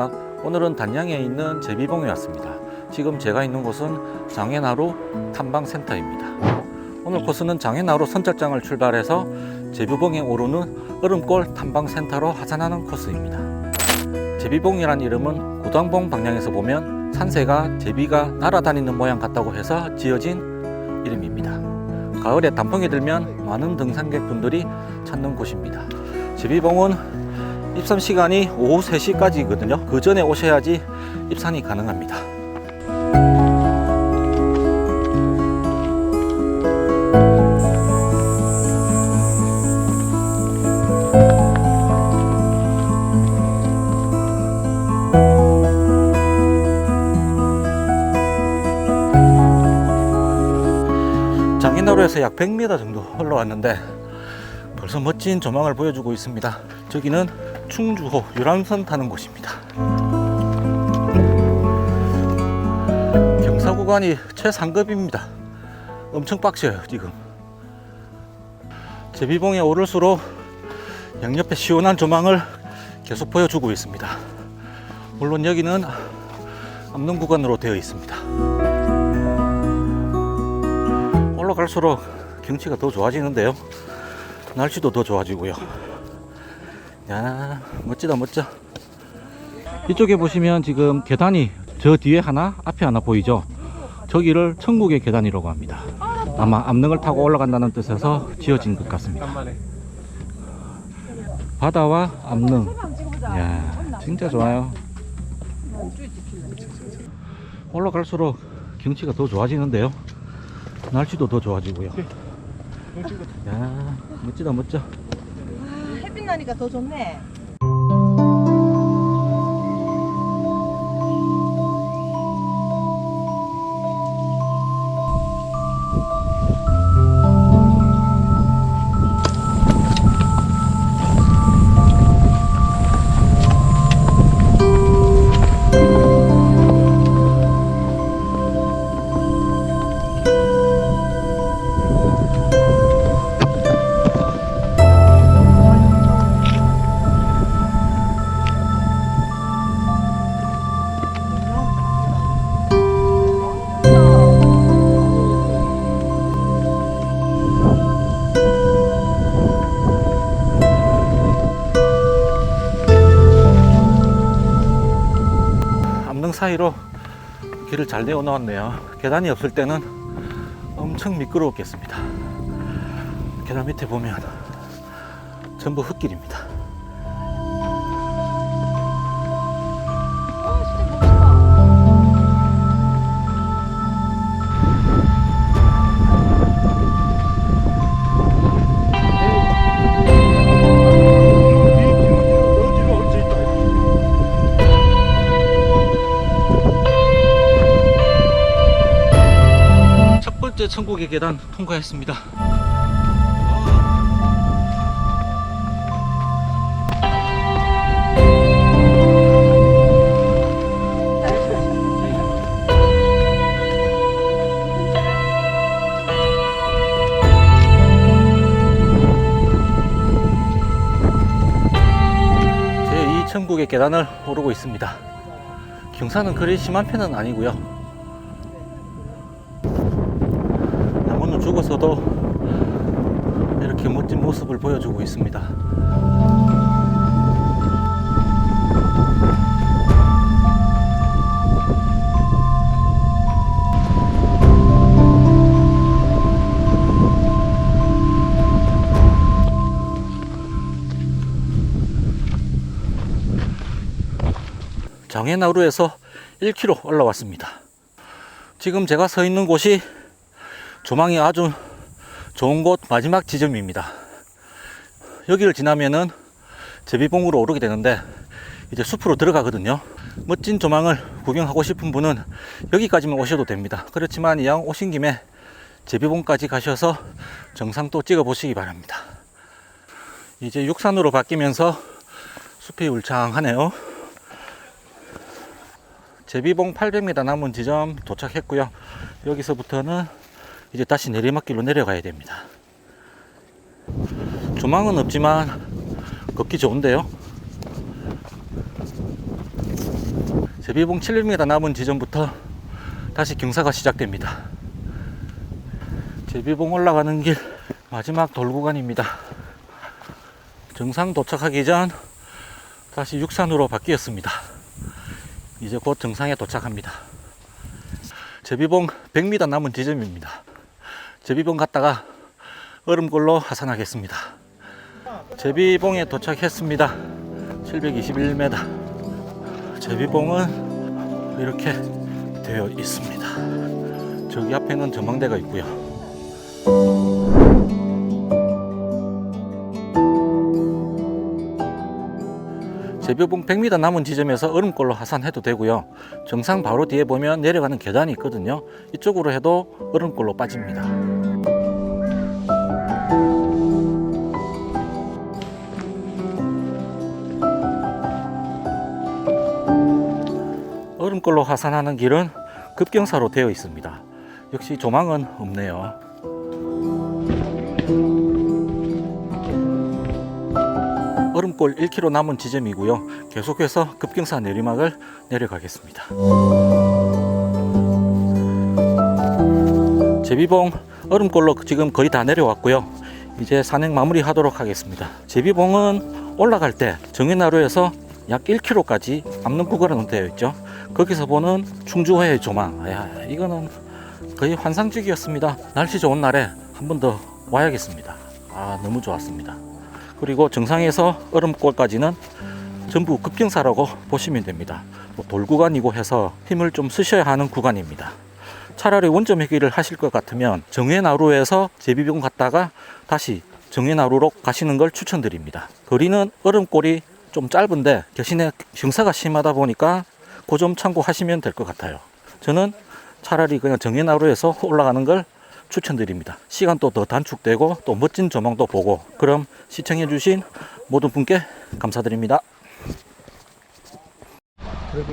안녕하십니까 오늘은 단양에 있는 제비봉에 왔습니다. 지금 제가 있는 곳은 장애나루 탐방센터입니다. 오늘 코스는 장애나루 선착장을 출발해서 제비봉에 오르는 얼음골 탐방센터로 하산하는 코스입니다. 제비봉이란 이름은 구당봉 방향에서 보면 산새가 제비가 날아다니는 모양 같다고 해서 지어진 이름입니다. 가을에 단풍이 들면 많은 등산객분들이 찾는 곳입니다. 제비봉은 입산 시간이 오후 3시까지거든요. 그 전에 오셔야지 입산이 가능합니다. 장인나루에서 약 100m 정도 올라왔는데 벌써 멋진 조망을 보여주고 있습니다. 저기는 충주호 유람선 타는 곳입니다. 경사 구간이 최상급입니다. 엄청 빡셔요, 지금. 제비봉에 오를수록 양옆에 시원한 조망을 계속 보여주고 있습니다. 물론 여기는 암릉 구간으로 되어 있습니다. 올라갈수록 경치가 더 좋아지는데요. 날씨도 더 좋아지고요. 야, 멋지다, 멋져. 이쪽에 보시면 지금 계단이 저 뒤에 하나, 앞에 하나 보이죠? 저기를 천국의 계단이라고 합니다. 아마 암릉을 타고 올라간다는 뜻에서 지어진 것 같습니다. 바다와 암릉. 야, 진짜 좋아요. 올라갈수록 경치가 더 좋아지는데요. 날씨도 더 좋아지고요. 야, 멋지다, 멋져. 아, 햇빛 나니까 더 좋네. 사이로 길을 잘 내어 놓았네요. 계단이 없을 때는 엄청 미끄러웠겠습니다. 계단 밑에 보면 전부 흙길입니다. 번째 천국의 계단 통과했습니다. 제2 천국의 계단을 오르고 있습니다. 경사는 그리 심한 편은 아니고요. 죽어서도 이렇게 멋진 모습을 보여주고 있습니다. 장애나루에서 1km 올라왔습니다. 지금 제가 서 있는 곳이 조망이 아주 좋은 곳 마지막 지점입니다. 여기를 지나면은 제비봉으로 오르게 되는데 이제 숲으로 들어가거든요. 멋진 조망을 구경하고 싶은 분은 여기까지만 오셔도 됩니다. 그렇지만 이왕 오신 김에 제비봉까지 가셔서 정상도 찍어 보시기 바랍니다. 이제 육산으로 바뀌면서 숲이 울창하네요. 제비봉 800m 남은 지점 도착했고요. 여기서부터는 이제 다시 내리막길로 내려가야 됩니다. 조망은 없지만 걷기 좋은데요. 제비봉 700m 남은 지점부터 다시 경사가 시작됩니다. 제비봉 올라가는 길 마지막 돌구간입니다. 정상 도착하기 전 다시 육산으로 바뀌었습니다. 이제 곧 정상에 도착합니다. 제비봉 100m 남은 지점입니다. 제비봉 갔다가 얼음골로 하산하겠습니다. 제비봉에 도착했습니다. 721m. 제비봉은 이렇게 되어 있습니다. 저기 앞에는 전망대가 있고요. 제비봉 100m 남은 지점에서 얼음골로 하산해도 되고요. 정상 바로 뒤에 보면 내려가는 계단이 있거든요. 이쪽으로 해도 얼음골로 빠집니다. 얼음골로 하산하는 길은 급경사로 되어 있습니다. 역시 조망은 없네요. 얼음골 1km 남은 지점이고요. 계속해서 급경사 내리막을 내려가겠습니다. 제비봉 얼음골로 지금 거의 다 내려왔고요. 이제 산행 마무리 하도록 하겠습니다. 제비봉은 올라갈 때 정해나루에서 약 1km까지 앞는 구간으로 되어 있죠. 거기서 보는 충주호의 조망. 야, 이거는 거의 환상적이었습니다. 날씨 좋은 날에 한 번 더 와야겠습니다. 아, 너무 좋았습니다. 그리고 정상에서 얼음골까지는 전부 급경사라고 보시면 됩니다. 뭐 돌구간이고 해서 힘을 좀 쓰셔야 하는 구간입니다. 차라리 원점 회귀를 하실 것 같으면 정해나루에서 제비병 갔다가 다시 정해나루로 가시는 걸 추천드립니다. 거리는 얼음골이 좀 짧은데 대신에 경사가 심하다 보니까 그 점 참고하시면 될 것 같아요. 저는 차라리 그냥 정해나루에서 올라가는 걸 추천드립니다. 시간도 더 단축되고 또 멋진 조망도 보고 그럼 시청해주신 모든 분께 감사드립니다. 그래